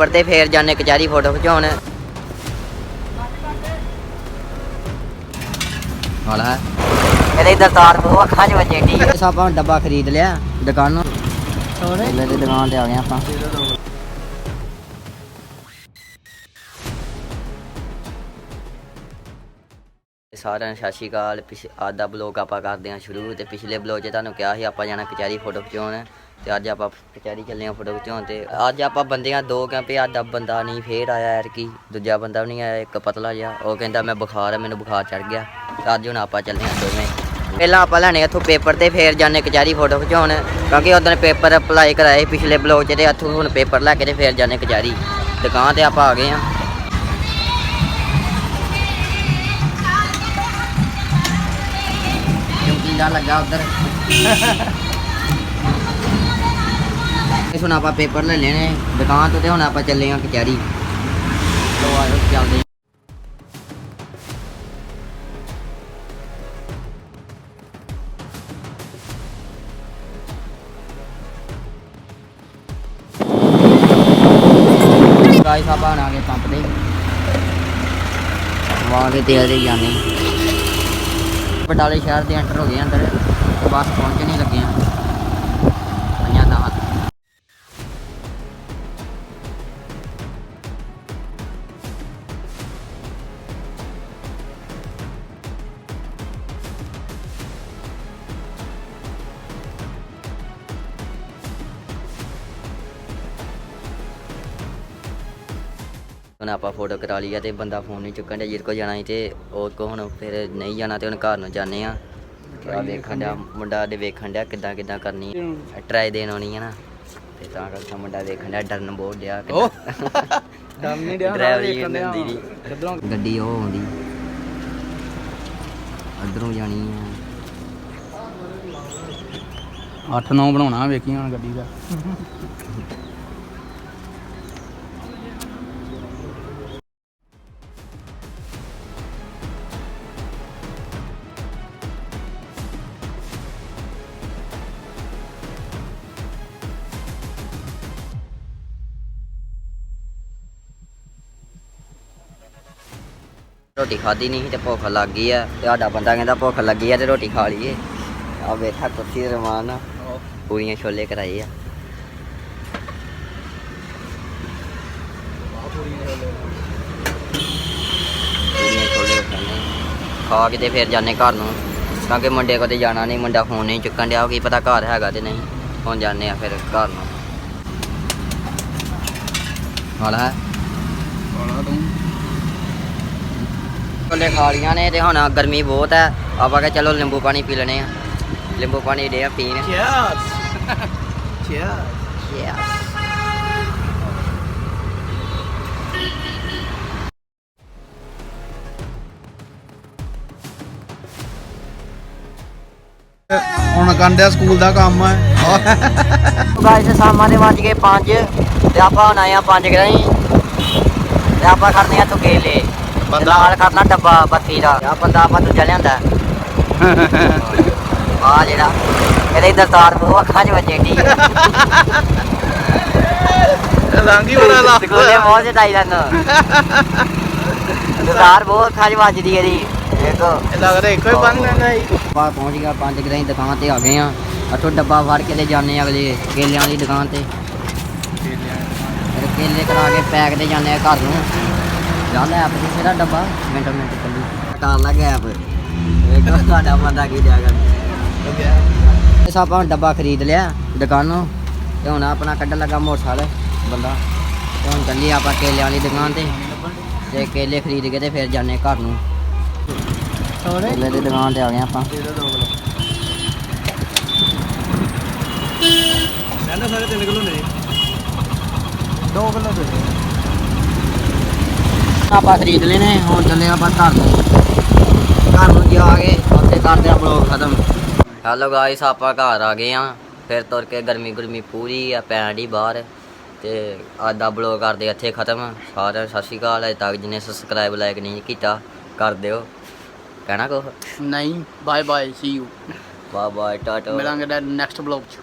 ਪਰ ਤੇ ਫੇਰ ਜਾਣੇ ਕਚਹਿਰੀ ਫੋਟੋ ਖਿਚਾਉਣ। ਵਾਲਾ ਇਹਦੇ ਦਰਤਾਰ ਕੋ ਅੱਖਾਂ 'ਚ ਵੱਜੇ ਢੀ ਆਪਾਂ ਡੱਬਾ ਖਰੀਦ ਲਿਆ ਦੁਕਾਨੋਂ ਇਹਦੇ ਦੀ ਦੁਕਾਨ ਤੇ ਆ ਗਏ ਆਪਾਂ। ਸਾਰਿਆਂ ਨੂੰ ਸਤਿ ਸ਼੍ਰੀ ਅਕਾਲ। ਪਿਛ ਅੱਜ ਦਾ ਬਲੌਗ ਆਪਾਂ ਕਰਦੇ ਹਾਂ ਸ਼ੁਰੂ। ਤੇ ਪਿਛਲੇ ਬਲੌਗ 'ਚ ਤੁਹਾਨੂੰ ਕਿਹਾ ਸੀ ਆਪਾਂ ਜਾਣਾ ਕਚਹਿਰੀ ਫੋਟੋ ਖਿਚਾਉਣ। ਤੇ ਅੱਜ ਆਪਾਂ ਕਚਹਿਰੀ ਚੱਲੇ ਹਾਂ ਫੋਟੋ ਖਿਚਾਉਣ ਤੇ। ਅੱਜ ਆਪਾਂ ਬੰਦਿਆਂ ਦੋ ਕਿਉਂਕਿ ਅੱਜ ਬੰਦਾ ਨਹੀਂ, ਫੇਰ ਆਇਆ ਯਾਰ ਕੀ ਦੂਜਾ ਬੰਦਾ ਵੀ ਨਹੀਂ ਆਇਆ, ਇੱਕ ਪਤਲਾ ਜਿਹਾ। ਉਹ ਕਹਿੰਦਾ ਮੈਂ ਬੁਖਾਰ ਹੈ ਮੈਨੂੰ ਬੁਖਾਰ ਚੜ ਗਿਆ। ਤੇ ਅੱਜ ਹੁਣ ਆਪਾਂ ਚੱਲੇ ਹਾਂ ਦੋਵੇਂ। ਪਹਿਲਾਂ ਆਪਾਂ ਲੈਣੇ ਇੱਥੋਂ ਪੇਪਰ ਤੇ, ਫੇਰ ਜਾਣੇ ਕਚਹਿਰੀ ਫੋਟੋ ਖਿਚਾਉਣ। ਕਿਉਂਕਿ ਉਦੋਂ ਪੇਪਰ ਅਪਲਾਈ ਕਰਾਏ ਪਿਛਲੇ ਬਲੌਗ 'ਚ ਤੇ ਇੱਥੋਂ ਹੁਣ ਪੇਪਰ ਲੈ ਕੇ ਤੇ ਫੇਰ ਜਾਣੇ ਕਚਹਿਰੀ। ਦੁਕਾਨ ਤੇ ਆਪਾਂ ਆ ਗਏ ਹਾਂ। ਚੌਕੀਦਾਰ ਲੱਗਾ ਉਧਰ। ਇਸ ਹੁਣ ਆਪਾਂ ਪੇਪਰ ਲੈ ਲੈਣੇ, ਦੁਕਾਨ ਤੋਂ ਤੇ ਹੁਣ ਆਪਾਂ ਚੱਲੇ ਹਾਂ ਕਚਹਿਰੀ। ਲੋ ਆਇਓ, ਚੱਲਦੇ ਹਾਂ। ਗਾਇਸ ਆਪਾਂ ਹੁਣ ਆ ਗਏ ਪੰਪ ਤੇ। ਵਾਹ ਦੇ ਤੇਲ ਦੇ ਜਾਣੇ। ਬਟਾਲੇ ਸ਼ਹਿਰ ਦੇ ਐਂਟਰ ਹੋ ਗਏ ਅੰਦਰ। ਬਸ ਪਹੁੰਚਣ ਹੀ ਲੱਗੇ ਆ। ਹੁਣ ਆਪਾਂ ਫੋਟੋ ਕਰਾ ਲਈ ਆ ਤੇ ਬੰਦਾ ਫੋਨ ਨਹੀਂ ਚੁੱਕਣ ਡਿਆ ਜਿਹਦੇ ਕੋ ਜਾਣਾ ਸੀ ਤੇ ਉਹ ਕੋ ਹੁਣ ਫਿਰ ਨਹੀਂ ਜਾਣਾ ਤੇ ਹੁਣ ਘਰ ਨੂੰ ਜਾਣੇ ਆ ਆ ਵੇਖਣ ਡਿਆ ਮੁੰਡਾ ਦੇ ਵੇਖਣ ਡਿਆ ਕਿੱਦਾਂ ਕਿੱਦਾਂ ਕਰਨੀ ਟਰਾਈ ਦੇਣ ਆਉਣੀ ਆ ਨਾ। ਤੇ ਤਾਂ ਕਰਕੇ ਮੁੰਡਾ ਵੇਖਣ ਡਿਆ ਡਰਨ ਬਹੁਤ ਡਿਆ। ਡਰ ਨਹੀਂ ਡਿਆ ਡਰਾਈਵਰੀ। ਹੁੰਦੀ ਦੀ ਕਿੱਧਰੋਂ? ਗੱਡੀ ਉਹ ਆਉਂਦੀ। ਅੰਦਰੋਂ ਜਾਣੀ ਆ। 8-9 ਬਣਾਉਣਾ ਵੇਖੀ ਹੁਣ ਗੱਡੀ ਦਾ। ਰੋਟੀ ਖਾਦੀ ਨਹੀਂ ਤੇ ਭੁੱਖ ਲੱਗ ਗਈ ਆ। ਤੇ ਸਾਡਾ ਬੰਦਾ ਕਹਿੰਦਾ ਭੁੱਖ ਲੱਗੀ ਆ ਤੇ ਰੋਟੀ ਖਾ ਲਈਏ। ਆ ਬੈਠਾ ਕੁਰਸੀ ਰਮਾਨ। ਨਾਲ ਪੂਰੀਆਂ ਛੋਲੇ ਕਰਾਏ ਆ। ਪੂਰੀਆਂ ਛੋਲੇ ਖਾ ਕੇ ਤੇ ਫਿਰ ਜਾਣੇ ਘਰ ਨੂੰ। ਕਿਉਂਕਿ ਮੁੰਡੇ ਕੋਲ ਤੇ ਜਾਣਾ ਨਹੀਂ, ਮੁੰਡਾ ਫੋਨ ਨਹੀਂ ਚੁੱਕਣ ਡਿਆ ਕੀ ਪਤਾ ਘਰ ਹੈਗਾ ਤੇ ਨਹੀਂ। ਹੁਣ ਜਾਣੇ ਆ ਫਿਰ ਘਰ ਨੂੰ। ਹਾਲ ਹੈ? ਕੋਣਾ ਤੂੰ? ਛੋਲੇ ਖਾ ਲੀਆਂ ਨੇ ਤੇ ਹੁਣ ਗਰਮੀ ਬਹੁਤ ਹੈ। ਆਪਾਂ ਕਹ ਚਲੋ ਨਿੰਬੂ ਪਾਣੀ ਪੀ ਲੈਣੇ ਆ ਨਿੰਬੂ ਪਾਣੀ ਦੇ ਆ ਪੀਣ। Cheers cheers. ਹੁਣ ਕੰਡਿਆ ਸਕੂਲ ਦਾ ਕੰਮ ਹੈ। ਗਾਇਸ ਸ਼ਾਮਾਂ ਦੇ ਵੱਜ ਗਏ 5 ਤੇ ਆਪਾਂ ਹੁਣ ਆਏ ਆ 5 ਗਰਾਈ ਤੇ ਆਪਾਂ ਕਰਨੇ ਆ ਤੁਕੇਲੇ ਬੰਦਾ ਨਾਲ ਕਰਨਾ ਡੱਬਾ ਬੱਤੀ ਦਾ। ਆ ਬੰਦਾ ਆਪਾਂ ਦੂਜਾ ਲਿਆਂਦਾ। ਆ ਜਿਹੜਾ ਇਹਦੇ ਦਰਤਾਰ ਕੋ ਅੱਖਾਂ 'ਚ ਵੱਜੇ ਢੀ ਰੰਗੀ ਬੜਾ ਲਾ ਸਕੂਲੇ ਬਹੁਤ ਜਟਾਈ ਲੈਣਾ ਦਰਤਾਰ ਬਹੁਤ ਅੱਖਾਂ 'ਚ ਵੱਜਦੀ ਇਹਦੀ। ਦੇਖੋ। ਲੱਗਦਾ ਇੱਕੋ ਹੀ ਬੰਨ ਲੈਂਦਾ ਆਪਾਂ ਪਹੁੰਚ ਗਿਆ ਪੰਜ ਗਰਾਈ ਦੁਕਾਨ ਤੇ ਆ ਗਏ ਆ ਡੱਬਾ ਫੜ ਕੇ ਲੈ ਜਾਂਦੇ ਆ ਅਗਲੇ ਕੇਲਿਆਂ ਵਾਲੀ ਦੁਕਾਨ ਤੇ। ਕੇਲੇ ਕਰਾ ਕੇ ਪੈਕ ਤੇ ਜਾਂਦੇ ਆ ਘਰ ਨੂੰ। ਜਾ ਲੈ ਆਪ ਜੀ ਦਾ ਡੱਬਾ। ਮਿੰਟ ਮਿੰਟ ਚੱਲੀ। ਕਾਰ ਲਾ ਗਿਆ ਆਪ। ਵੇਖੋ ਤੁਹਾਡਾ ਬੰਦਾ ਕੀ ਕਰ ਇਸ ਆਪਾਂ ਡੱਬਾ ਖਰੀਦ ਲਿਆ ਦੁਕਾਨੋਂ ਤੇ ਹੁਣ ਆਪਣਾ ਕੱਢਣ ਲੱਗਾ ਮੋਟਰਸਾਈਕਲ ਬੰਦਾ। ਤੇ ਹੁਣ ਚੱਲੀ ਆਪਾਂ ਕੇਲਿਆਂ ਵਾਲੀ ਦੁਕਾਨ ਤੇ। ਤੇ ਕੇਲੇ ਖਰੀਦ ਕੇ ਤੇ ਫਿਰ ਜਾਂਦੇ ਘਰ ਨੂੰ। ਕੇਲੇ ਦੀ ਦੁਕਾਨ ਤੇ ਆ ਗਏ ਆਪਾਂ। ਕਹਿੰਦਾ ਸਾਰੇ 3 ਕਿਲੋ ਨੇ। 2 ਕਿਲੋ ਦੇ। ਆਪਾਂ ਖਰੀਦ ਲੈਨੇ ਹੁਣ ਚੱਲੇ ਆਪਾਂ ਘਰ ਨੂੰ। ਘਰ ਨੂੰ ਜਾ ਕੇ ਉੱਥੇ ਕਰਦੇ ਆ ਬਲੌਗ ਖਤਮ। ਹੈਲੋ ਗਾਇਸ ਆਪਾਂ ਘਰ ਆ ਗਏ ਆ। ਫਿਰ ਤੁਰ ਕੇ ਗਰਮੀ ਗੁਰਮੀ ਪੂਰੀ ਆ ਪੈਣ ਦੀ ਬਾਹਰ। ਤੇ ਅੱਜ ਦਾ ਬਲੌਗ ਕਰਦੇ ਇੱਥੇ ਖਤਮ। ਸਾਰਿਆਂ ਨੂੰ ਸਤਿ ਸ਼੍ਰੀ ਅਕਾਲ ਅਜੇ ਤੱਕ ਜਿਹਨੇ ਸਬਸਕ੍ਰਾਈਬ ਲਾਈਕ ਨਹੀਂ ਕੀਤਾ ਕਰ ਦਿਓ। ਕਹਿਣਾ ਕੁਛ? ਨਹੀਂ bye bye see you bye bye tata ਮਿਲਾਂਗੇ ਨੈਕਸਟ ਬਲੌਗ ਚ।